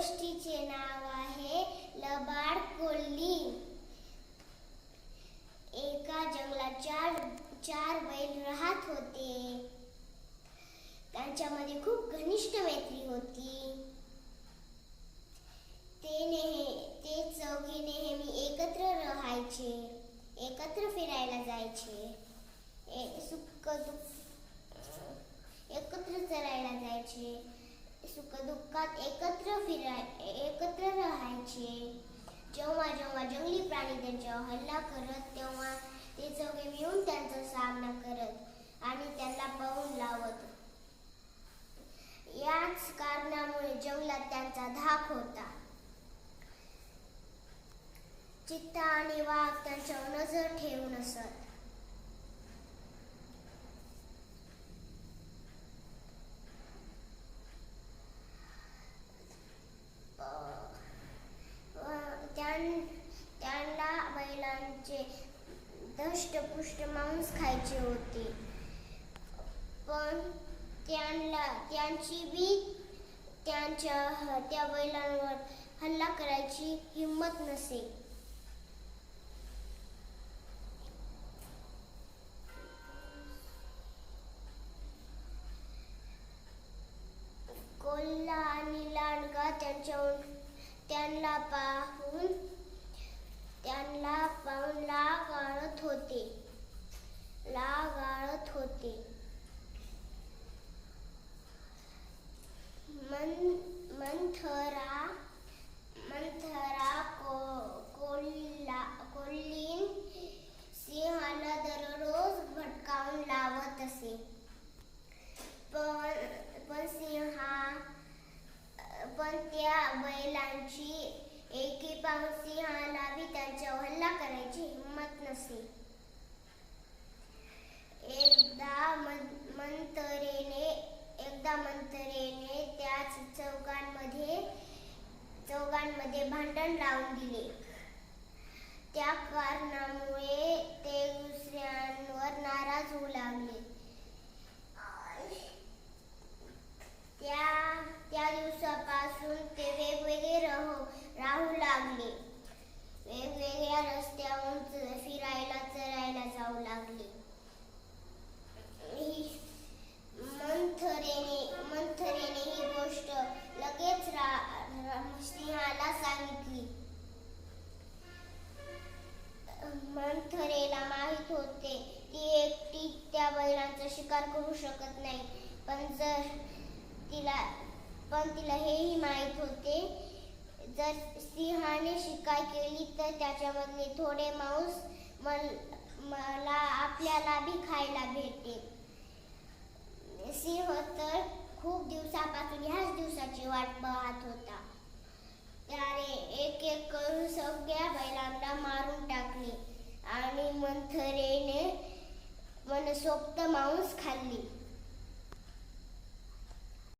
गोष्टीचे नाव आहे लबाड कोल्ली एका जंगलात चार चार बैल राहत होते. त्यांच्यामध्ये खूप घनिष्ठ मैत्री होती. ते नेहे ते चौघे नेहमी एकत्र राहायचे एकत्र फिरायला जायचे. ए- सुख दुःख एकत्र चरायला जायचे. सुख दुःखात एकत्र फिराय एकत्र राहायचे. जेव्हा जेव्हा जंगली प्राणी त्यांच्यावर हल्ला करत तेव्हा ते सगळे मिळून त्यांचा सामना करत आणि त्यांना पळून लावत. याच कारणामुळे जंगलात त्यांचा धाक होता. चित्ता आणि वाघ त्यांच्यावर नजर ठेवून असत अं, त्यां- त्यांना बैलांचे दष्टपुष्ट खायचे होते. पण त्यांना त्यांची बी त्यांच्या त्या बैलांवर हल्ला करायची हिंमत नसे. कोल्हा आणि लांडगा त्यांच्या त्यांना पाहून भटकावून लावत असे पण पण सिंहा पण त्या बैलांची एकी पाहून सिंहाला बी त्यांच्यावर हल्ला करायची हिंमत नसे एकदा मन- मंतरेने एकदा मंतरेने त्याच चौकांमध्ये चौकांमध्ये भांडण लावून दिले त्या कारणामुळे बैलांचा शिकार करू शकत नाही. पण जर तिला पण तिला हेही माहीत होते जर सिंहाने शिकार केली तर त्याच्यामधले थोडे मांस मल मला आपल्याला बी खायला भेटते. सिंह तर खूप दिवसापासून ह्याच दिवसाची वाट पाहत होता. त्याने एक एक करून सगळ्या बैलांना मारून टाकले. आणि मंथरेने मनसोक्त मांस खाल्ली.